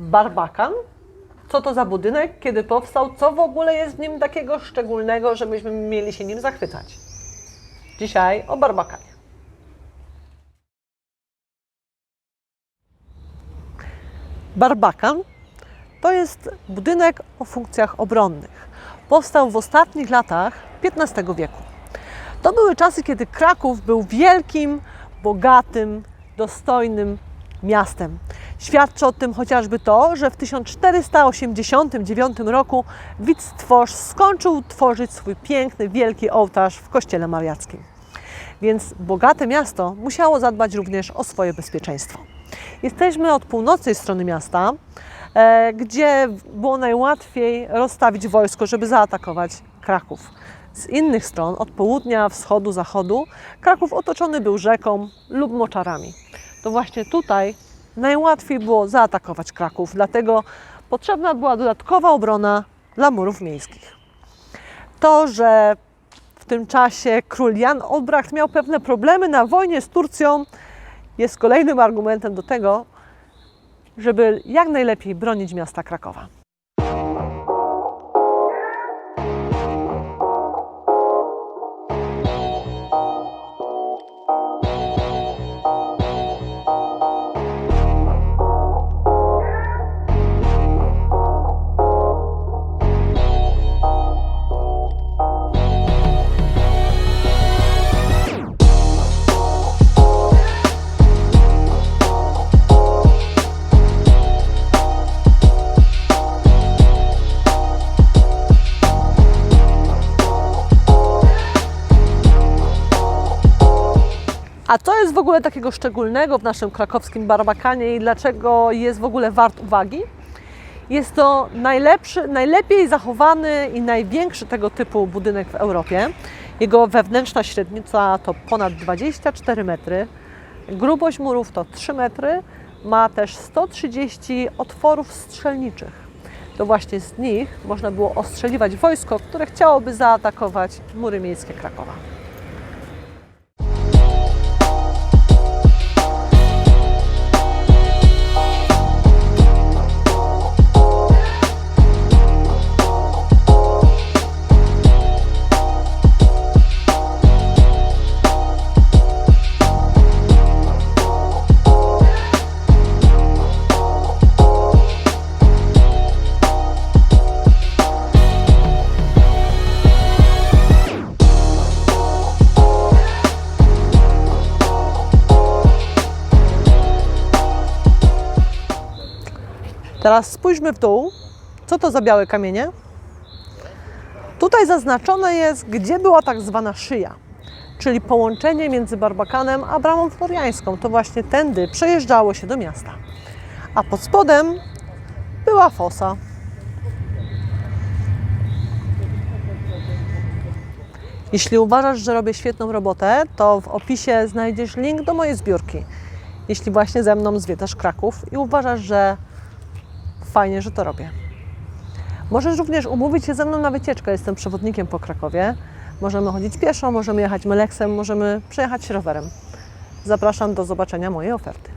Barbakan. Co to za budynek, kiedy powstał, co w ogóle jest w nim takiego szczególnego, że myśmy mieli się nim zachwycać. Dzisiaj o Barbakanie. Barbakan to jest budynek o funkcjach obronnych. Powstał w ostatnich latach XV wieku. To były czasy, kiedy Kraków był wielkim, bogatym, dostojnym miastem. Świadczy o tym chociażby to, że w 1489 roku Witstwosz skończył tworzyć swój piękny, wielki ołtarz w kościele mariackim. Więc bogate miasto musiało zadbać również o swoje bezpieczeństwo. Jesteśmy od północnej strony miasta, e, gdzie było najłatwiej rozstawić wojsko, żeby zaatakować Kraków. Z innych stron, od południa, wschodu, zachodu, Kraków otoczony był rzeką lub moczarami. To właśnie tutaj najłatwiej było zaatakować Kraków, dlatego potrzebna była dodatkowa obrona dla murów miejskich. To, że w tym czasie król Jan Olbracht miał pewne problemy na wojnie z Turcją, jest kolejnym argumentem do tego, żeby jak najlepiej bronić miasta Krakowa. A co jest w ogóle takiego szczególnego w naszym krakowskim barbakanie i dlaczego jest w ogóle wart uwagi? Jest to najlepszy, najlepiej zachowany i największy tego typu budynek w Europie. Jego wewnętrzna średnica to ponad 24 metry, grubość murów to 3 metry, ma też 130 otworów strzelniczych. To właśnie z nich można było ostrzeliwać wojsko, które chciałoby zaatakować mury miejskie Krakowa. Teraz spójrzmy w dół. Co to za białe kamienie? Tutaj zaznaczone jest, gdzie była tak zwana szyja, czyli połączenie między Barbakanem a Bramą Floriańską. To właśnie tędy przejeżdżało się do miasta. A pod spodem była fosa. Jeśli uważasz, że robię świetną robotę, to w opisie znajdziesz link do mojej zbiórki. Jeśli właśnie ze mną zwiedzasz Kraków i uważasz, że fajnie, że to robię. Możesz również umówić się ze mną na wycieczkę. Jestem przewodnikiem po Krakowie. Możemy chodzić pieszo, możemy jechać meleksem, możemy przejechać rowerem. Zapraszam do zobaczenia mojej oferty.